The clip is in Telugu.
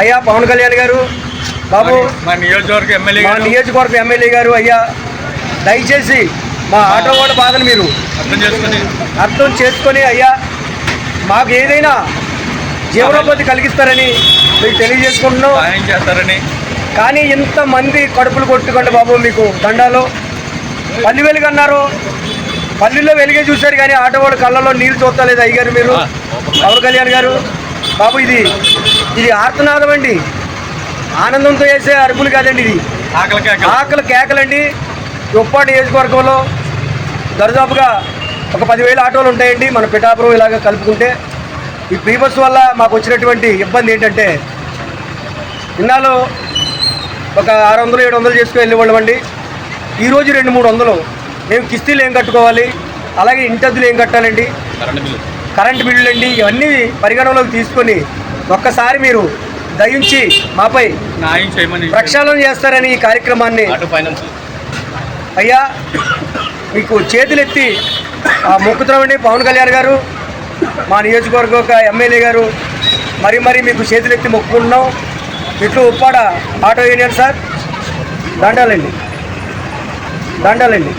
అయ్యా పవన్ కళ్యాణ్ గారు బాబు మా నియోజకవర్గ ఎమ్మెల్యే మా గారు. నియోజకవర్గ ఎమ్మెల్యే గారు అయ్యా దయచేసి మా ఆటో వాళ్ళ బాధను మీరు. అర్థం చేసుకుని. అర్థం చేసుకొని అయ్యా మాకు ఏదైనా జీవనోపాధి కలిగిస్తారని మీకు తెలియజేసుకుంటున్నాం. చేస్తారని. కానీ ఇంతమంది కడుపులు కొట్టుకోండి బాబు మీకు దండాలు. పల్లి వెలుగు అన్నారు. పల్లిలో వెలిగే చూశారు కానీ ఆటో వాడు కళ్ళలో నీళ్ళు చూస్తలేదు అయ్యారు మీరు. పవన్ కళ్యాణ్ గారు బాబు ఇది ఇది ఆర్తనాదం అండి ఆనందంతో వేసే అరుపులు కాదండి ఇది. ఆకలి కేకలు. ఆకలి కేకలండి. ఉప్పాడు నియోజకవర్గంలో దరిదాపుగా ఒక పదివేల ఆటోలు ఉంటాయండి. మన పిఠాపురం ఇలాగ కలుపుకుంటే ఈ ఫ్రీ బస్ వల్ల మాకు వచ్చినటువంటి ఇబ్బంది ఏంటంటే ఇన్నాళ్ళు ఒక ఆరు వందలు ఏడు వందలు చేసుకుని వెళ్ళేవాళ్ళం అండి. ఈరోజు రెండు మూడు వందలు. మేము కిస్తీలు ఏం కట్టుకోవాలి? అలాగే ఇంటద్దులు ఏం కట్టాలండి? Current bill. కరెంటు బిల్లులు అండి ఇవన్నీ పరిగణలోకి తీసుకొని ఒక్కసారి మీరు దయించి మాపై ప్రక్షాళన చేస్తారని ఈ కార్యక్రమాన్ని అయ్యా మీకు చేతులెత్తి ఆ, మొక్కుతున్నామండి పవన్ కళ్యాణ్ గారు మా నియోజకవర్గ ఒక ఎమ్మెల్యే గారు. మరి మరి మీకు చేతులెత్తి మొక్కుకుంటున్నాం. ఇట్లు ఉప్పాడ ఆటో యూనియన్ సార్ దండాలండి. దండాలండి.